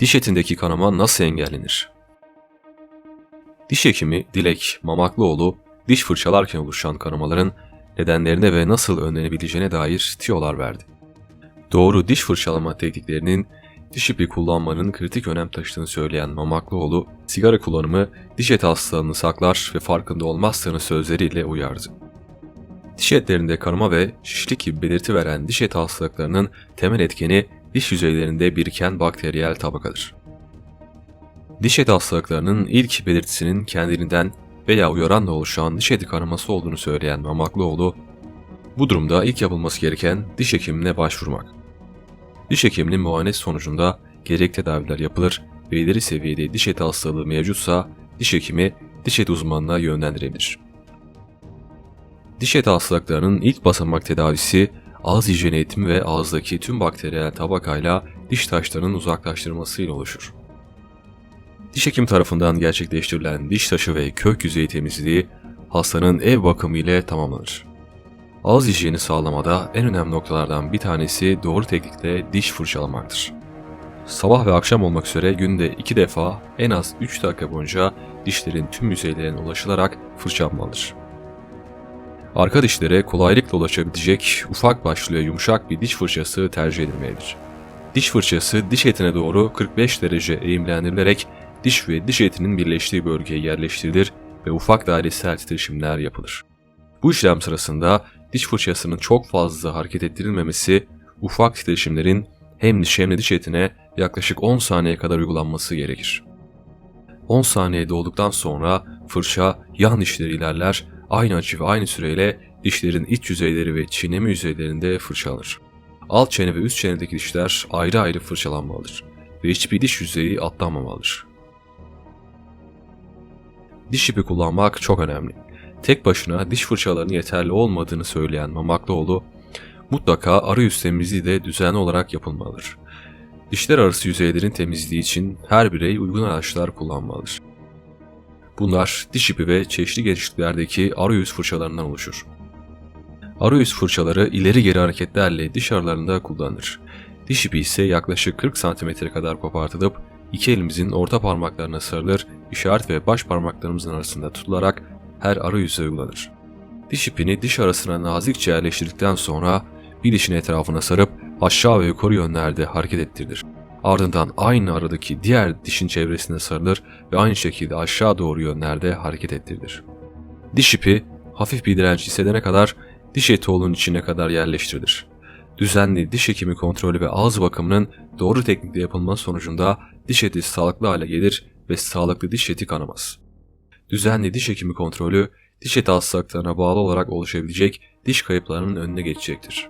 Diş etindeki kanama nasıl engellenir? Diş hekimi Dilek Mamaklıoğlu, diş fırçalarken oluşan kanamaların nedenlerine ve nasıl önlenebileceğine dair tiyolar verdi. Doğru diş fırçalama tekniklerinin diş ipi kullanmanın kritik önem taşıdığını söyleyen Mamaklıoğlu, sigara kullanımı diş eti hastalığını saklar ve farkında olmazsanız sözleriyle uyardı. Diş etlerinde kanama ve şişlik gibi belirti veren diş eti hastalıklarının temel etkeni diş yüzeylerinde biriken bakteriyel tabakadır. Diş eti hastalıklarının ilk belirtisinin kendiliğinden veya uyaranla oluşan diş eti kanaması olduğunu söyleyen Mamaklıoğlu, bu durumda ilk yapılması gereken diş hekimine başvurmak. Diş hekiminin muayenesi sonucunda gerek tedaviler yapılır ve ileri seviyede diş eti hastalığı mevcutsa diş hekimi diş eti uzmanına yönlendirebilir. Diş eti hastalıklarının ilk basamak tedavisi ağız hijyeni eğitimi ve ağızdaki tüm bakteriyel tabakayla diş taşlarının uzaklaştırılmasıyla oluşur. Diş hekim tarafından gerçekleştirilen diş taşı ve kök yüzeyi temizliği hastanın ev bakımı ile tamamlanır. Ağız hijyeni sağlamada en önemli noktalardan bir tanesi doğru teknikle diş fırçalamaktır. Sabah ve akşam olmak üzere günde 2 defa en az 3 dakika boyunca dişlerin tüm yüzeylerine ulaşılarak fırçalanmalıdır. Arka dişlere kolaylıkla ulaşabilecek ufak başlı yumuşak bir diş fırçası tercih edilmelidir. Diş fırçası diş etine doğru 45 derece eğimlendirilerek diş ve diş etinin birleştiği bölgeye yerleştirilir ve ufak dairesel titreşimler yapılır. Bu işlem sırasında diş fırçasının çok fazla hareket ettirilmemesi, ufak titreşimlerin hem diş hem de diş etine yaklaşık 10 saniye kadar uygulanması gerekir. 10 saniye dolduktan sonra fırça yan dişleri ilerler, aynı açı ve aynı süreyle dişlerin iç yüzeyleri ve çiğneme yüzeylerinde fırçalanır. Alt çene ve üst çenedeki dişler ayrı ayrı fırçalanmalıdır ve hiçbir diş yüzeyi atlanmamalıdır. Diş ipi kullanmak çok önemli. Tek başına diş fırçalarının yeterli olmadığını söyleyen Mamaklıoğlu, mutlaka arayüz temizliği de düzenli olarak yapılmalıdır. Dişler arası yüzeylerin temizliği için her birey uygun araçlar kullanmalıdır. Bunlar diş ipi ve çeşitli genişliklerdeki arayüz fırçalarından oluşur. Arayüz fırçaları ileri geri hareketlerle diş aralarında kullanılır. Diş ipi ise yaklaşık 40 cm kadar kopartılıp iki elimizin orta parmaklarına sarılır, işaret ve baş parmaklarımızın arasında tutularak her arayüze uygulanır. Diş ipini diş arasına nazikçe yerleştirdikten sonra bir dişin etrafına sarıp aşağı ve yukarı yönlerde hareket ettirilir. Ardından aynı aradaki diğer dişin çevresine sarılır ve aynı şekilde aşağı doğru yönlerde hareket ettirilir. Diş ipi hafif bir direnç hissedene kadar diş eti olun içine kadar yerleştirilir. Düzenli diş hekimi kontrolü ve ağız bakımının doğru teknikle yapılması sonucunda diş eti sağlıklı hale gelir ve sağlıklı diş eti kanamaz. Düzenli diş hekimi kontrolü diş eti hastalıklarına bağlı olarak oluşabilecek diş kayıplarının önüne geçecektir.